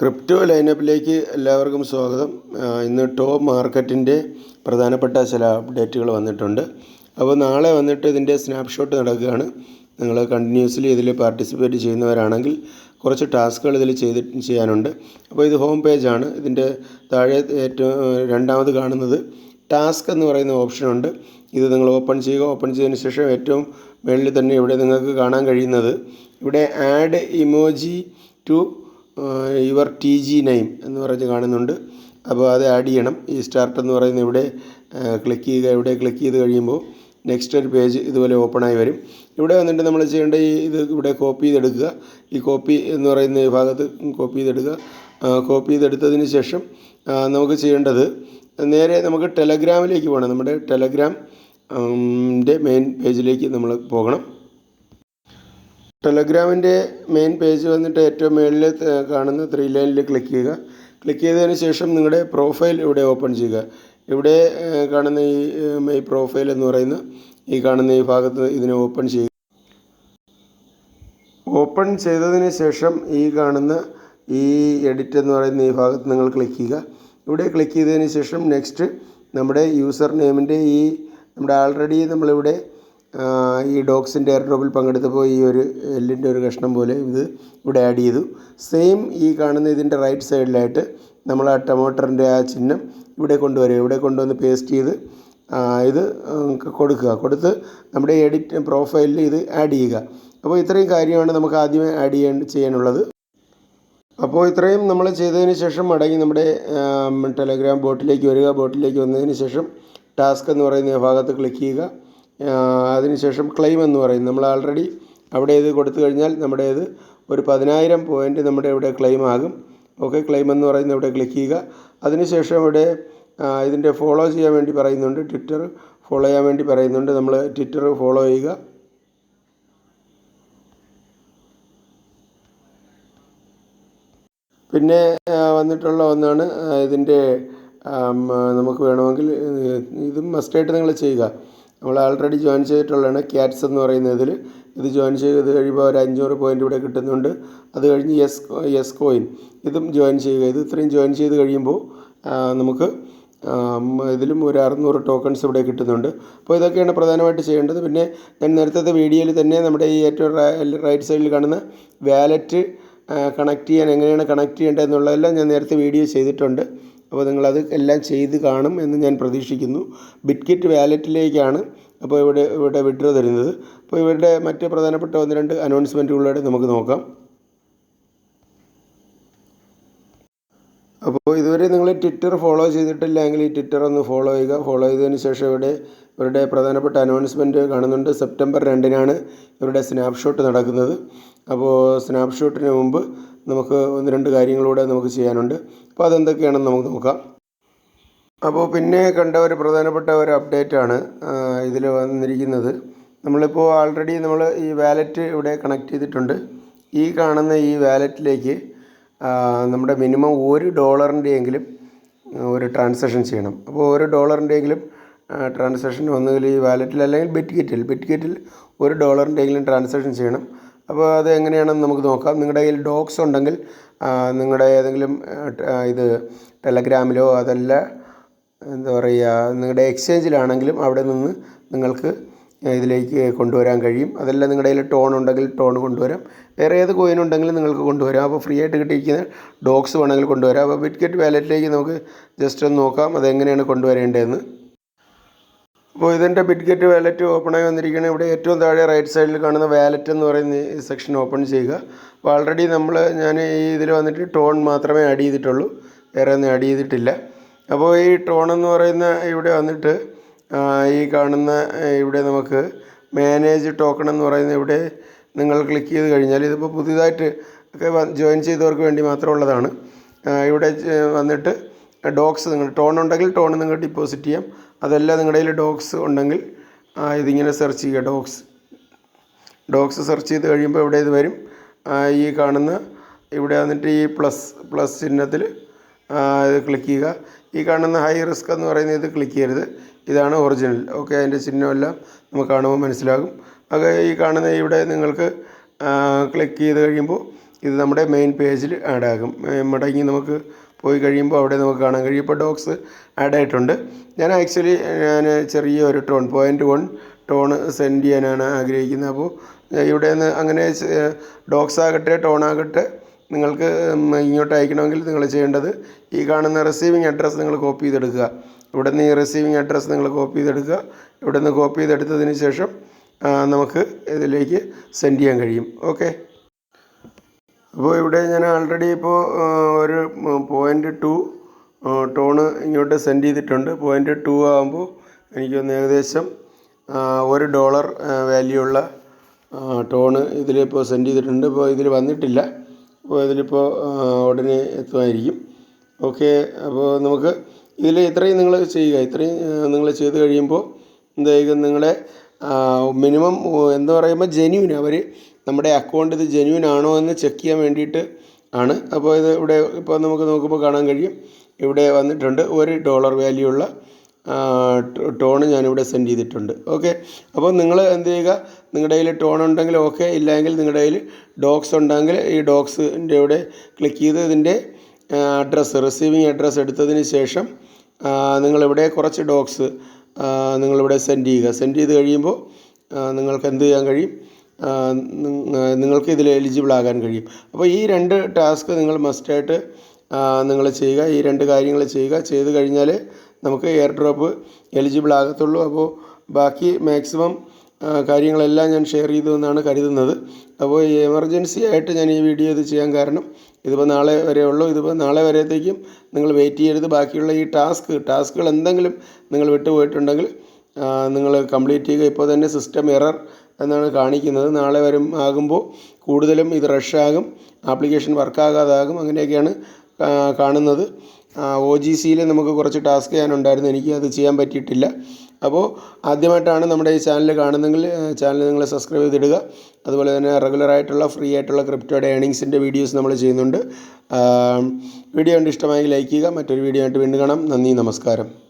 Crypto ലൈനപ്പിലേക്ക് എല്ലാവർക്കും സ്വാഗതം. ഇന്ന് ടോപ്പ് മാർക്കറ്റിന്റെ പ്രധാനപ്പെട്ട ചില അപ്ഡേറ്റുകൾ വന്നിട്ടുണ്ട്. അപ്പോൾ നാളെ വന്നിട്ട് ഇതിന്റെ സ്നാപ്ഷോട്ട് നടക്കുകയാണ്. നിങ്ങൾ കണ്ടിന്യൂസ്ലി ഇതിൽ പാർട്ടിസിപ്പേറ്റ് ചെയ്യുന്നവരാണെങ്കിൽ കുറച്ച് ടാസ്കുകൾ ഇതിൽ ചെയ്ത് ചെയ്യാനുണ്ട്. അപ്പോൾ ഇത് ഹോം പേജാണ്. ഇതിന്റെ താഴെ ഏറ്റവും രണ്ടാമത് കാണുന്നത് ടാസ്ക് എന്ന് പറയുന്ന ഓപ്ഷനുണ്ട്. ഇത് നിങ്ങൾ ഓപ്പൺ ചെയ്യുക. ഓപ്പൺ ചെയ്തതിന് ശേഷം ഏറ്റവും മുകളിൽ തന്നെ ഇവിടെ നിങ്ങൾക്ക് കാണാൻ കഴിയുന്നത്. ഇവിടെ add emoji to your T G name എന്ന് പറഞ്ഞ് കാണുന്നുണ്ട്. അപ്പോൾ അത് ആഡ് ചെയ്യണം. ഈ സ്റ്റാർട്ട് എന്ന് പറയുന്ന ഇവിടെ ക്ലിക്ക് ചെയ്യുക ഇവിടെ ക്ലിക്ക് ചെയ്ത് കഴിയുമ്പോൾ നെക്സ്റ്റ് ഒരു പേജ് ഇതുപോലെ ഓപ്പണായി വരും. ഇവിടെ വന്നിട്ട് നമ്മൾ ചെയ്യേണ്ട ഈ ഇത് ഇവിടെ കോപ്പി ചെയ്തെടുക്കുക. ഈ കോപ്പി എന്ന് പറയുന്ന ഈ ഭാഗത്ത് കോപ്പി ചെയ്തെടുക്കുക. കോപ്പി ചെയ്തെടുത്തതിന് ശേഷം നമുക്ക് ചെയ്യേണ്ടത് നേരെ നമുക്ക് ടെലഗ്രാമിലേക്ക് പോകണം. നമ്മുടെ ടെലഗ്രാം മെയിൻ പേജിലേക്ക് നമ്മൾ പോകണം. ടെലഗ്രാമിന്റെ മെയിൻ പേജ് വന്നിട്ട് ഏറ്റവും മുകളിൽ കാണുന്ന ത്രീ ലൈനിൽ ക്ലിക്ക് ചെയ്യുക. ക്ലിക്ക് ചെയ്തതിന് ശേഷം നിങ്ങളുടെ പ്രൊഫൈൽ ഇവിടെ ഓപ്പൺ ചെയ്യുക. ഇവിടെ കാണുന്ന ഈ മൈ പ്രൊഫൈൽ എന്ന് പറയുന്ന ഈ കാണുന്ന ഈ ഭാഗത്ത് ഇതിനെ ഓപ്പൺ ചെയ്യുക. ഓപ്പൺ ചെയ്തതിന് ശേഷം ഈ കാണുന്ന ഈ എഡിറ്റ് എന്ന് പറയുന്ന ഈ ഭാഗത്ത് നിങ്ങൾ ക്ലിക്ക് ചെയ്യുക. ഇവിടെ ക്ലിക്ക് ചെയ്തതിന് ശേഷം നെക്സ്റ്റ് നമ്മുടെ യൂസർ നെയിമിന്റെ ഈ നമ്മുടെ ആൾറെഡി നമ്മളിവിടെ ഈ ഡോഗ്സിന്റെ എയർ ഡ്രോപ്പിൽ പങ്കെടുത്തപ്പോൾ ഈ ഒരു എല്ലിന്റെ ഒരു കഷ്ണം പോലെ ഇത് ഇവിടെ ആഡ് ചെയ്തു. സെയിം ഈ കാണുന്ന ഇതിന്റെ റൈറ്റ് സൈഡിലായിട്ട് നമ്മൾ ആ ടൊമാറ്ററിന്റെ ആ ചിഹ്നം ഇവിടെ കൊണ്ടുവരിക ഇവിടെ കൊണ്ടുവന്ന് പേസ്റ്റ് ചെയ്ത് ഇത് കൊടുക്കുക. കൊടുത്ത് നമ്മുടെ എഡിറ്റ് പ്രൊഫൈലിൽ ഇത് ആഡ് ചെയ്യുക. അപ്പോൾ ഇത്രയും കാര്യമാണ് നമുക്ക് ആദ്യമേ ആഡ് ചെയ്യാൻ ചെയ്യാനുള്ളത്. അപ്പോൾ ഇത്രയും നമ്മൾ ചെയ്തതിന് ശേഷം മടങ്ങി നമ്മുടെ ടെലഗ്രാം ബോട്ടിലേക്ക് വരിക. ബോട്ടിലേക്ക് വന്നതിന് ശേഷം ടാസ്ക് എന്ന് പറയുന്ന ഭാഗത്ത് ക്ലിക്ക് ചെയ്യുക. അതിനുശേഷം ക്ലെയിം എന്ന് പറയും നമ്മൾ ആൾറെഡി അവിടെ ഇത് കൊടുത്തു കഴിഞ്ഞാൽ നമ്മുടെ ഇത് ഒരു പതിനായിരം പോയിന്റ് നമ്മുടെ ഇവിടെ ക്ലെയിം ആകും. ഓക്കെ ക്ലെയിം എന്ന് പറയുന്ന ഇവിടെ ക്ലിക്ക് ചെയ്യുക. അതിനുശേഷം ഇവിടെ ഇതിന്റെ ഫോളോ ചെയ്യാൻ വേണ്ടി പറയുന്നുണ്ട്. ട്വിറ്റർ ഫോളോ ചെയ്യാൻ വേണ്ടി പറയുന്നുണ്ട്. നമ്മൾ ട്വിറ്റർ ഫോളോ ചെയ്യുക. പിന്നെ വന്നിട്ടുള്ള ഒന്നാണ് ഇതിന്റെ നമുക്ക് വേണമെങ്കിൽ ഇതും മസ്റ്റായിട്ട് നിങ്ങൾ ചെയ്യുക. നമ്മൾ ആൾറെഡി ജോയിൻ ചെയ്തിട്ടുള്ളതാണ് ക്യാറ്റ്സ് എന്ന് പറയുന്ന ഇതിൽ ഇത് ജോയിൻ ചെയ്ത് കഴിയുമ്പോൾ ഒരു അഞ്ഞൂറ് പോയിന്റ് ഇവിടെ കിട്ടുന്നുണ്ട്. അത് കഴിഞ്ഞ് യെസ് യെസ് കോയിൻ ഇതും ജോയിൻ ചെയ്യുക. ഇത് ഇത്രയും ജോയിൻ ചെയ്ത് കഴിയുമ്പോൾ നമുക്ക് ഇതിലും ഒരു അറുന്നൂറ് ടോക്കൺസ് ഇവിടെ കിട്ടുന്നുണ്ട്. അപ്പോൾ ഇതൊക്കെയാണ് പ്രധാനമായിട്ട് ചെയ്യേണ്ടത്. പിന്നെ ഞാൻ നേരത്തെ വീഡിയോയിൽ തന്നെ നമ്മുടെ ഈ ഏറ്റവും റൈറ്റ് സൈഡിൽ കാണുന്ന വാലറ്റ് കണക്ട് ചെയ്യാൻ എങ്ങനെയാണ് കണക്ട് ചെയ്യേണ്ടത് എന്നുള്ളതെല്ലാം ഞാൻ നേരത്തെ വീഡിയോ ചെയ്തിട്ടുണ്ട്. അപ്പോൾ നിങ്ങളത് എല്ലാം ചെയ്ത് കാണും എന്ന് ഞാൻ പ്രതീക്ഷിക്കുന്നു. ബിറ്റ്കിറ്റ് വാലറ്റിലേക്കാണ് അപ്പോൾ ഇവിടെ ഇവിടെ വിഡ്രോ തരുന്നത്. അപ്പോൾ ഇവരുടെ മറ്റ് പ്രധാനപ്പെട്ട ഒന്ന് രണ്ട് അനൗൺസ്മെന്റുകളോടെ നമുക്ക് നോക്കാം. അപ്പോൾ ഇതുവരെ നിങ്ങൾ ട്വിറ്റർ ഫോളോ ചെയ്തിട്ടില്ലെങ്കിൽ ഈ ട്വിറ്റർ ഒന്ന് ഫോളോ ചെയ്യുക. ഫോളോ ചെയ്തതിന് ശേഷം ഇവിടെ ഇവരുടെ പ്രധാനപ്പെട്ട അനൗൺസ്മെന്റ് കാണുന്നുണ്ട്. സെപ്റ്റംബർ രണ്ടിനാണ് ഇവരുടെ സ്നാപ്ഷോട്ട് നടക്കുന്നത്. അപ്പോൾ സ്നാപ്ഷോട്ടിന് മുമ്പ് നമുക്ക് ഒന്ന് രണ്ട് കാര്യങ്ങളൂടെ നമുക്ക് ചെയ്യാനുണ്ട്. അപ്പോൾ അതെന്തൊക്കെയാണെന്ന് നമുക്ക് നോക്കാം. അപ്പോൾ പിന്നെ കണ്ട ഒരു പ്രധാനപ്പെട്ട ഒരു അപ്ഡേറ്റാണ് ഇതിൽ വന്നിരിക്കുന്നത്. നമ്മളിപ്പോൾ ആൾറെഡി നമ്മൾ ഈ വാലറ്റ് ഇവിടെ കണക്ട് ചെയ്തിട്ടുണ്ട്. ഈ കാണുന്ന ഈ വാലറ്റിലേക്ക് നമ്മുടെ മിനിമം ഒരു ഡോളറിന്റെയെങ്കിലും ഒരു ട്രാൻസാക്ഷൻ ചെയ്യണം. അപ്പോൾ ഒരു ഡോളറിന്റെയെങ്കിലും ട്രാൻസാക്ഷൻ ഒന്നുകിൽ ഈ വാലറ്റിൽ അല്ലെങ്കിൽ ബെറ്റ് കിറ്റിൽ ബെറ്റ് കിറ്റിൽ ഒരു ഡോളറിന്റെയെങ്കിലും ട്രാൻസാക്ഷൻ ചെയ്യണം. അപ്പോൾ അത് എങ്ങനെയാണെന്ന് നമുക്ക് നോക്കാം. നിങ്ങളുടെ കയ്യിൽ ഡോക്സ് ഉണ്ടെങ്കിൽ നിങ്ങളുടെ ഏതെങ്കിലും ഇത് ടെലഗ്രാമിലോ അതല്ല എന്താ പറയുക നിങ്ങളുടെ എക്സ്ചേഞ്ചിലാണെങ്കിലും അവിടെ നിന്ന് നിങ്ങൾക്ക് ഇതിലേക്ക് കൊണ്ടുവരാൻ കഴിയും. അതല്ല നിങ്ങളുടെ കയ്യിൽ ടോൺ ഉണ്ടെങ്കിൽ ടോൺ കൊണ്ടുവരാം. വേറെ ഏത് കോയിൻ ഉണ്ടെങ്കിലും നിങ്ങൾക്ക് കൊണ്ടുവരാം. അപ്പോൾ ഫ്രീ ആയിട്ട് കിട്ടിയിരിക്കുന്ന ഡോക്സ് വേണമെങ്കിൽ കൊണ്ടുവരാം. അപ്പോൾ ബിറ്റ്കെറ്റ് വാലറ്റിലേക്ക് നമുക്ക് ജസ്റ്റ് ഒന്ന് നോക്കാം. അതെങ്ങനെയാണ് കൊണ്ടുവരേണ്ടതെന്ന്. അപ്പോൾ ഇതിന്റെ ബിറ്റ്ഗെറ്റ് വാലറ്റ് ഓപ്പണായി വന്നിരിക്കുകയാണ്. ഇവിടെ ഏറ്റവും താഴെ റൈറ്റ് സൈഡിൽ കാണുന്ന വാലറ്റ് എന്ന് പറയുന്ന ഈ സെക്ഷൻ ഓപ്പൺ ചെയ്യുക. അപ്പോൾ ആൾറെഡി നമ്മൾ ഞാൻ ഈ ഇതിൽ വന്നിട്ട് ടോൺ മാത്രമേ ആഡ് ചെയ്തിട്ടുള്ളൂ. വേറെ ഒന്നും ആഡ് ചെയ്തിട്ടില്ല. അപ്പോൾ ഈ ടോൺ എന്ന് പറയുന്ന ഇവിടെ വന്നിട്ട് ഈ കാണുന്ന ഇവിടെ നമുക്ക് മാനേജ് ടോക്കൺ എന്ന് പറയുന്ന ഇവിടെ നിങ്ങൾ ക്ലിക്ക് ചെയ്ത് കഴിഞ്ഞാൽ ഇതിപ്പോൾ പുതിയതായിട്ട് ഒക്കെ ജോയിൻ ചെയ്തവർക്ക് വേണ്ടി മാത്രമുള്ളതാണ്. ഇവിടെ വന്നിട്ട് ഡോക്സ് നിങ്ങൾ ടോൺ ഉണ്ടെങ്കിൽ ടോൺ നിങ്ങൾ ഡിപ്പോസിറ്റ് ചെയ്യാം. അതല്ല നിങ്ങളുടെ കയ്യിൽ ഡോക്സ് ഉണ്ടെങ്കിൽ ഇതിങ്ങനെ സെർച്ച് ചെയ്യുക. ഡോക്സ് ഡോക്സ് സെർച്ച് ചെയ്ത് കഴിയുമ്പോൾ ഇവിടെ ഇത് വരും. ഈ കാണുന്ന ഇവിടെ വന്നിട്ട് ഈ പ്ലസ് പ്ലസ് ചിഹ്നത്തിൽ ഇത് ക്ലിക്ക് ചെയ്യുക. ഈ കാണുന്ന ഹൈ റിസ്ക് എന്ന് പറയുന്ന ഇത് ക്ലിക്ക് ചെയ്യരുത്. ഇതാണ് ഒറിജിനൽ ഓക്കെ അതിന്റെ ചിഹ്നമെല്ലാം നമുക്ക് കാണുമ്പോൾ മനസ്സിലാകും. അത് ഈ കാണുന്ന ഇവിടെ നിങ്ങൾക്ക് ക്ലിക്ക് ചെയ്ത് കഴിയുമ്പോൾ ഇത് നമ്മുടെ മെയിൻ പേജിൽ ആഡ് ആകും. മടങ്ങി നമുക്ക് പോയി കഴിയുമ്പോൾ അവിടെ നമുക്ക് കാണാൻ കഴിയും. ഇപ്പോൾ ഡോക്സ് ആഡ് ആയിട്ടുണ്ട്. ഞാൻ ആക്ച്വലി ഞാൻ ചെറിയ ഒരു TON point one TON send ചെയ്യാനാണ് ആഗ്രഹിക്കുന്നത്. അപ്പോൾ ഇവിടെ നിന്ന് അങ്ങനെ ഡോക്സ് ആകട്ടെ ടോൺ ആകട്ടെ നിങ്ങൾക്ക് ഇങ്ങോട്ട് അയക്കണമെങ്കിൽ നിങ്ങൾ ചെയ്യേണ്ടത് ഈ കാണുന്ന റിസീവിങ് അഡ്രസ്സ് നിങ്ങൾ കോപ്പി ചെയ്തെടുക്കുക. ഇവിടെ നിന്ന് ഈ റിസീവിങ് അഡ്രസ്സ് നിങ്ങൾ കോപ്പി ചെയ്തെടുക്കുക. ഇവിടെ നിന്ന് കോപ്പി ചെയ്തെടുത്തതിന് ശേഷം നമുക്ക് ഇതിലേക്ക് സെൻഡ് ചെയ്യാൻ കഴിയും. ഓക്കെ അപ്പോൾ ഇവിടെ ഞാൻ ആൾറെഡി ഇപ്പോൾ ഒരു പോയിന്റ് ടു ടോണ് ഇങ്ങോട്ട് സെൻഡ് ചെയ്തിട്ടുണ്ട്. പോയിന്റ് ടു ആകുമ്പോൾ എനിക്കൊന്ന് ഏകദേശം ഒരു ഡോളർ വാല്യൂ ഉള്ള ടോണ് ഇതിലിപ്പോൾ സെൻഡ് ചെയ്തിട്ടുണ്ട്. ഇപ്പോൾ ഇതിൽ വന്നിട്ടില്ല. അപ്പോൾ ഇതിലിപ്പോൾ ഉടനെ എത്തുമായിരിക്കും. ഓക്കെ അപ്പോൾ നമുക്ക് ഇതിൽ ഇത്രയും നിങ്ങൾ ചെയ്യുക. ഇത്രയും നിങ്ങൾ ചെയ്ത് കഴിയുമ്പോൾ എന്തായാലും നിങ്ങളെ മിനിമം എന്ന് പറയുമ്പോൾ ജെന്യൂൻ അവർ നമ്മുടെ അക്കൗണ്ട് ഇത് ജെന്യൂൻ ആണോ എന്ന് ചെക്ക് ചെയ്യാൻ വേണ്ടിയിട്ട് ആണ്. അപ്പോൾ ഇത് ഇവിടെ ഇപ്പോൾ നമുക്ക് നോക്കുമ്പോൾ കാണാൻ കഴിയും. ഇവിടെ വന്നിട്ടുണ്ട് ഒരു ഡോളർ വാല്യൂ ഉള്ള ടോൺ ഞാനിവിടെ സെൻഡ് ചെയ്തിട്ടുണ്ട്. ഓക്കെ അപ്പോൾ നിങ്ങൾ എന്ത് ചെയ്യുക? നിങ്ങളുടെ കയ്യിൽ ടോൺ ഉണ്ടെങ്കിൽ ഓക്കെ ഇല്ലെങ്കിൽ നിങ്ങളുടെ കയ്യിൽ ഡോക്സ് ഉണ്ടെങ്കിൽ ഈ ഡോക്സിന്റെ ഇവിടെ ക്ലിക്ക് ചെയ്ത് ഇതിന്റെ അഡ്രസ്സ് റിസീവിങ് അഡ്രസ്സ് എടുത്തതിന് ശേഷം നിങ്ങളിവിടെ കുറച്ച് ഡോക്സ് നിങ്ങളിവിടെ സെൻഡ് ചെയ്യുക. സെൻഡ് ചെയ്ത് കഴിയുമ്പോൾ നിങ്ങൾക്ക് എന്ത് ചെയ്യാൻ കഴിയും? നിങ്ങൾക്ക് ഇതിൽ എലിജിബിൾ ആകാൻ കഴിയും. അപ്പോൾ ഈ രണ്ട് ടാസ്ക് നിങ്ങൾ മസ്റ്റായിട്ട് നിങ്ങൾ ചെയ്യുക. ഈ രണ്ട് കാര്യങ്ങൾ ചെയ്യുക. ചെയ്ത് കഴിഞ്ഞാൽ നമുക്ക് എയർ ഡ്രോപ്പ് എലിജിബിൾ ആകത്തുള്ളൂ. അപ്പോൾ ബാക്കി മാക്സിമം കാര്യങ്ങളെല്ലാം ഞാൻ ഷെയർ ചെയ്തു എന്നാണ് കരുതുന്നത്. അപ്പോൾ എമർജൻസി ആയിട്ട് ഞാൻ ഈ വീഡിയോ ഇത് ചെയ്യാൻ കാരണം ഇതിപ്പോൾ നാളെ വരെ ഉള്ളൂ. ഇതിപ്പോൾ നാളെ വരത്തേക്കും നിങ്ങൾ വെയിറ്റ് ചെയ്യരുത്. ബാക്കിയുള്ള ഈ ടാസ്ക് ടാസ്കുകൾ എന്തെങ്കിലും നിങ്ങൾ വിട്ടുപോയിട്ടുണ്ടെങ്കിൽ നിങ്ങൾ കംപ്ലീറ്റ് ചെയ്യുക. ഇപ്പോൾ തന്നെ സിസ്റ്റം എറർ എന്നാണ് കാണിക്കുന്നത്. നാളെ വരും ആകുമ്പോൾ കൂടുതലും ഇത് റഷാകും ആപ്ലിക്കേഷൻ വർക്കാകാതാകും അങ്ങനെയൊക്കെയാണ് കാണുന്നത്. ഒ ജി സിയിൽ നമുക്ക് കുറച്ച് ടാസ്ക് ചെയ്യാനുണ്ടായിരുന്നു. എനിക്ക് അത് ചെയ്യാൻ പറ്റിയിട്ടില്ല. അപ്പോൾ ആദ്യമായിട്ടാണ് നമ്മുടെ ഈ ചാനൽ കാണുന്നെങ്കിൽ ചാനൽ നിങ്ങൾ സബ്സ്ക്രൈബ് ചെയ്തിടുക. അതുപോലെ തന്നെ റെഗുലറായിട്ടുള്ള ഫ്രീ ആയിട്ടുള്ള ക്രിപ്റ്റോയുടെ ഏണിങ്സിന്റെ വീഡിയോസ് നമ്മൾ ചെയ്യുന്നുണ്ട്. വീഡിയോ കണ്ട് ഇഷ്ടമായി ലൈക്ക് ചെയ്യുക. മറ്റൊരു വീഡിയോ ആയിട്ട് വീണ്ടും കാണാം. നന്ദി നമസ്കാരം.